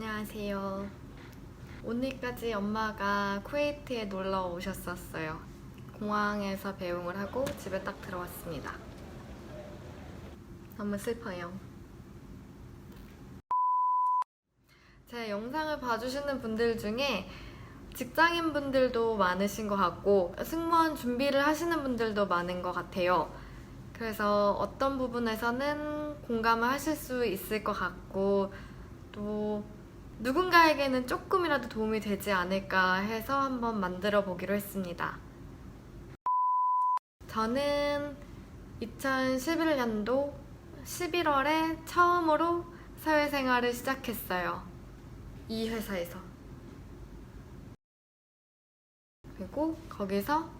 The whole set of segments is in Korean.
안녕하세요. 오늘까지 엄마가 쿠웨이트에 놀러 오셨었어요. 공항에서 배웅을 하고 집에 딱 들어왔습니다. 너무 슬퍼요. 제 영상을 봐주시는 분들 중에 직장인 분들도 많으신 것 같고 승무원 준비를 하시는 분들도 많은 것 같아요. 그래서 어떤 부분에서는 공감을 하실 수 있을 것 같고 또 누군가에게는 조금이라도 도움이 되지 않을까 해서 한번 만들어 보기로 했습니다. 저는 2011년도 11월에 처음으로 사회생활을 시작했어요. 이 회사에서. 그리고 거기서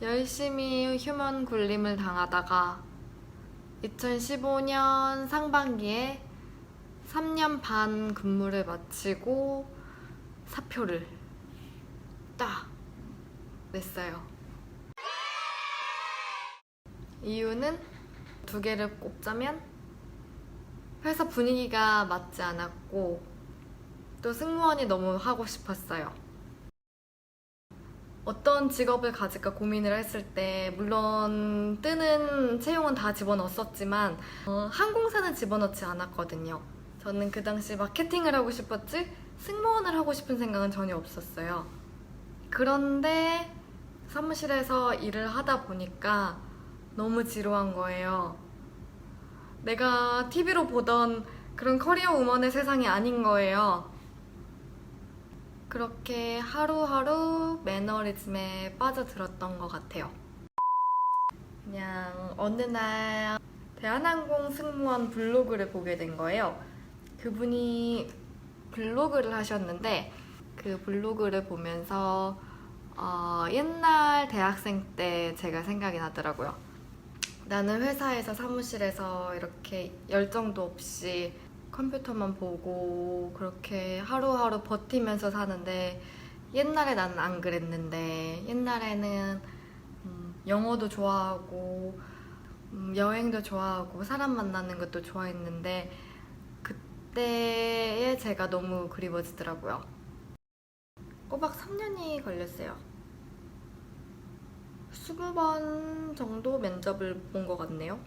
열심히 휴먼 굴림을 당하다가 2015년 상반기에 3년 반 근무를 마치고 사표를 딱 냈어요. 이유는 두 개를 꼽자면 회사 분위기가 맞지 않았고 또 승무원이 너무 하고 싶었어요. 어떤 직업을 가질까 고민을 했을 때 물론 뜨는 채용은 다 집어넣었었지만 어, 항공사는 집어넣지 않았거든요. 저는 그 당시 마케팅을 하고 싶었지 승무원을 하고 싶은 생각은 전혀 없었어요. 그런데 사무실에서 일을 하다 보니까 너무 지루한 거예요. 내가 TV로 보던 그런 커리어 우먼의 세상이 아닌 거예요. 그렇게 하루하루 매너리즘에 빠져들었던 것 같아요. 그냥 어느 날 대한항공 승무원 블로그를 보게 된 거예요. 그분이 블로그를 하셨는데 그 블로그를 보면서 어, 옛날 대학생 때 제가 생각이 나더라고요. 나는 회사에서 사무실에서 이렇게 열정도 없이 컴퓨터만 보고 그렇게 하루하루 버티면서 사는데 옛날에 나는 안 그랬는데 옛날에는 음, 영어도 좋아하고 음, 여행도 좋아하고 사람 만나는 것도 좋아했는데 그때에 제가 너무 그리워지더라고요. 꼬박 3년이 걸렸어요. 20번 정도 면접을 본 것 같네요.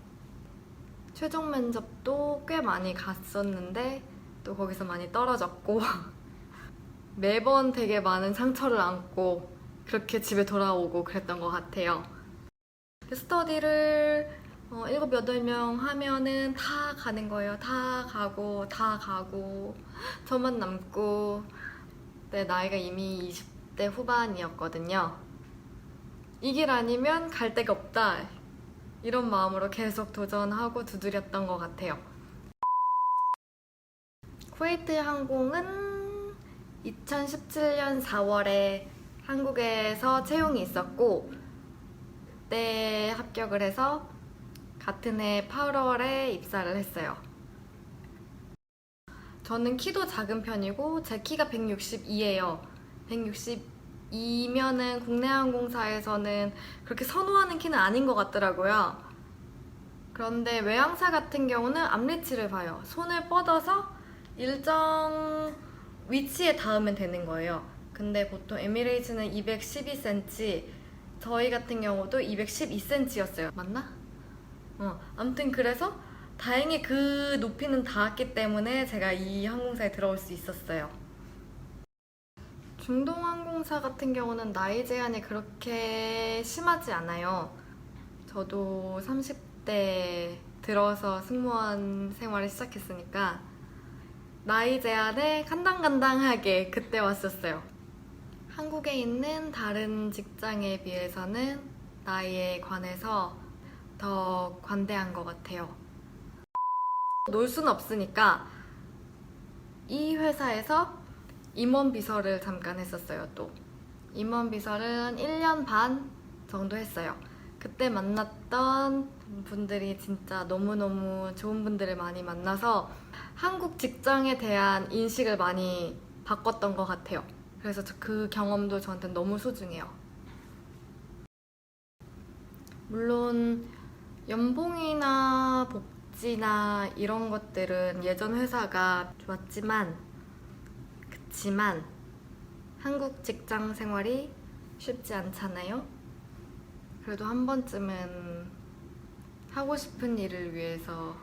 최종 면접도 꽤 많이 갔었는데 또 거기서 많이 떨어졌고 매번 되게 많은 상처를 안고 그렇게 집에 돌아오고 그랬던 것 같아요. 스터디를 어, 여덟 명 하면은 다 가는 거예요. 다 가고 다 가고 저만 남고 내 나이가 이미 20대 후반이었거든요. 이 길 아니면 갈 데가 없다. 이런 마음으로 계속 도전하고 두드렸던 것 같아요. 쿠웨이트 항공은 2017년 4월에 한국에서 채용이 있었고 그때 합격을 해서 같은 해 8월에 입사를 했어요. 저는 키도 작은 편이고 제 키가 162예요. 162면은 국내 항공사에서는 그렇게 선호하는 키는 아닌 것 같더라고요. 그런데 외항사 같은 경우는 앞리치를 봐요. 손을 뻗어서 일정 위치에 닿으면 되는 거예요. 근데 보통 에미레이츠는 212cm, 저희 같은 경우도 212cm였어요. 맞나? 어, 아무튼 그래서 다행히 그 높이는 닿았기 때문에 제가 이 항공사에 들어올 수 있었어요. 중동항공사 같은 경우는 나이 제한이 그렇게 심하지 않아요. 저도 30대 들어서 승무원 생활을 시작했으니까 나이 제한에 간당간당하게 그때 왔었어요. 한국에 있는 다른 직장에 비해서는 나이에 관해서 더 관대한 것 같아요. 놀 수는 없으니까 이 회사에서 임원 비서를 잠깐 했었어요, 또. 임원 비서는 1년 반 정도 했어요. 그때 만났던 분들이 진짜 너무너무 좋은 분들을 많이 만나서 한국 직장에 대한 인식을 많이 바꿨던 것 같아요. 그래서 저그 경험도 저한테 너무 소중해요. 물론 연봉이나 복지나 이런 것들은 예전 회사가 좋았지만 좋지만 한국 직장 생활이 쉽지 않잖아요. 그래도 한 번쯤은 하고 싶은 일을 위해서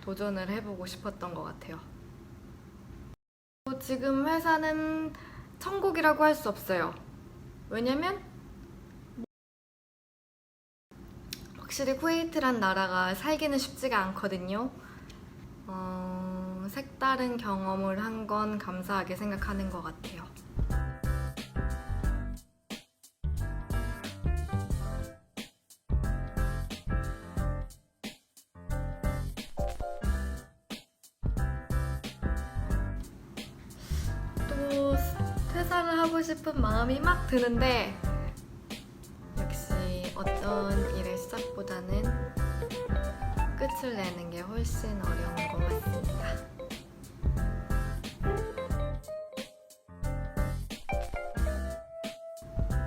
도전을 해보고 싶었던 것 같아요. 지금 회사는 천국이라고 할 수 없어요. 왜냐면 확실히 쿠웨이트란 나라가 살기는 쉽지가 않거든요. 어, 색다른 경험을 한 건 감사하게 생각하는 것 같아요. 또 퇴사를 하고 싶은 마음이 막 드는데 역시 어떤 시작보다는 끝을 내는 게 훨씬 어려운 것 같습니다.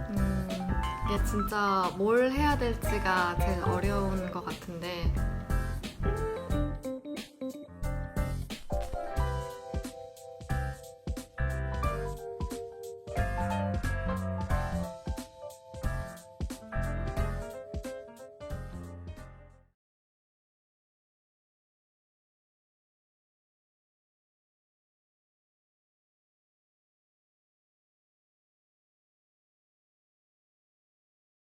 음, 이게 진짜 뭘 해야 될지가 제일 어려운 것 같은데